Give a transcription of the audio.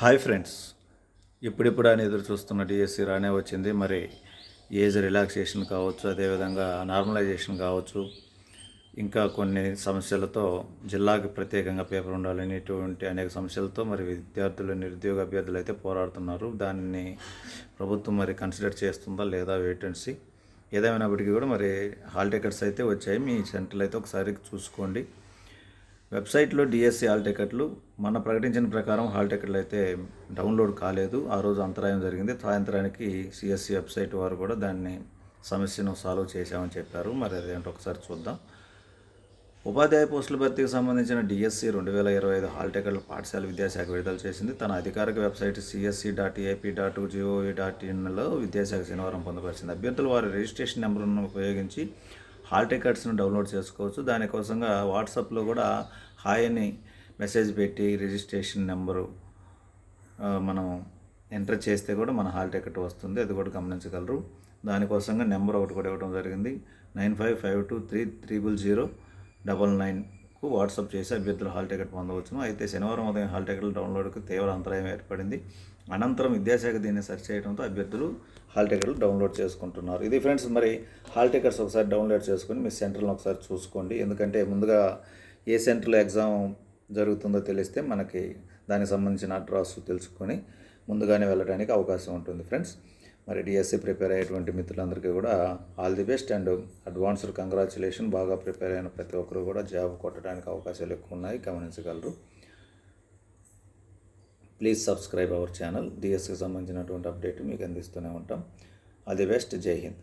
Hi friends. ఇప్పుడిప్పుడు అని ఎదురు చూస్తున్న డిఎస్సి రానే వచ్చింది. మరి ఏజ్ రిలాక్సేషన్ కావచ్చు అదేవిధంగా నార్మలైజేషన్ కావచ్చు ఇంకా కొన్ని సమస్యలతో జిల్లాకి ప్రత్యేకంగా పేపర్ ఉండాలనేటువంటి అనేక సమస్యలతో మరి విద్యార్థులు నిరుద్యోగ అభ్యర్థులు అయితే పోరాడుతున్నారు. దాన్ని ప్రభుత్వం మరి కన్సిడర్ చేస్తుందా లేదా వేటెన్సీ ఏదేమైనప్పటికీ కూడా మరి హాల్ టికెట్స్ అయితే వచ్చాయి. మీ సెంటర్లు అయితే ఒకసారి చూసుకోండి. వెబ్సైట్లో డిఎస్సి హాల్ టికెట్లు మన ప్రకటించిన ప్రకారం హాల్ టికెట్లు అయితే డౌన్లోడ్ కాలేదు. ఆ రోజు అంతరాయం జరిగింది. సాయంత్రానికి సిఎస్సి వెబ్సైట్ వారు కూడా దాన్ని సమస్యను సాల్వ్ చేశామని చెప్పారు. మరి అదేంటో ఒకసారి చూద్దాం. ఉపాధ్యాయ పోస్టుల భర్తీకి సంబంధించిన డిఎస్సి రెండు వేల ఇరవై ఐదు హాల్ టికెట్లు పాఠశాల విద్యాశాఖ విడుదల చేసింది. తన అధికారిక website CSC dot AP dot GOV dot ఇన్లో విద్యాశాఖ శనివారం పొందుపరిచింది. అభ్యర్థులు వారి రిజిస్ట్రేషన్ నెంబర్ను ఉపయోగించి హాల్ టికెట్స్ను డౌన్లోడ్ చేసుకోవచ్చు. దానికోసంగా వాట్సాప్లో కూడా హాయ్ అని మెసేజ్ పెట్టి రిజిస్ట్రేషన్ నెంబరు మనం ఎంటర్ చేస్తే కూడా మన హాల్ టికెట్ వస్తుంది. అది కూడా గమనించగలరు. దానికోసంగా నెంబర్ ఒకటి కూడా ఇవ్వడం జరిగింది. Nine five five two three triple zero double nine కు వాట్సాప్ చేసి అభ్యర్థులు హాల్ టికెట్ పొందవచ్చును. అయితే శనివారం ఉదయం హాల్ టికెట్ల డౌన్లోడ్కు తీవ్ర అంతరాయం ఏర్పడింది. అనంతరం విద్యాశాఖ దీన్ని సెర్చ్ చేయడంతో అభ్యర్థులు హాల్ టికెట్లు డౌన్లోడ్ చేసుకుంటున్నారు. ఇది ఫ్రెండ్స్ మరి హాల్ టికెట్స్ ఒకసారి డౌన్లోడ్ చేసుకొని మీ సెంటర్లను ఒకసారి చూసుకోండి. ఎందుకంటే ముందుగా ఏ సెంటర్లో ఎగ్జామ్ జరుగుతుందో తెలిస్తే మనకి దానికి సంబంధించిన అడ్రస్ తెలుసుకొని ముందుగానే వెళ్ళడానికి అవకాశం ఉంటుంది ఫ్రెండ్స్. మరి డిఎస్సి ప్రిపేర్ అయ్యేటువంటి మిత్రులందరికీ కూడా all the best and advanced congratulation. బాగా ప్రిపేర్ అయిన ప్రతి ఒక్కరు కూడా జాబ్ కొట్టడానికి అవకాశాలు ఎక్కువ ఉన్నాయి. గమనించగలరు. Please subscribe our channel. డిఎస్సికి సంబంధించినటువంటి అప్డేట్ మీకు అందిస్తూనే ఉంటాం. All the best. Jai Hind.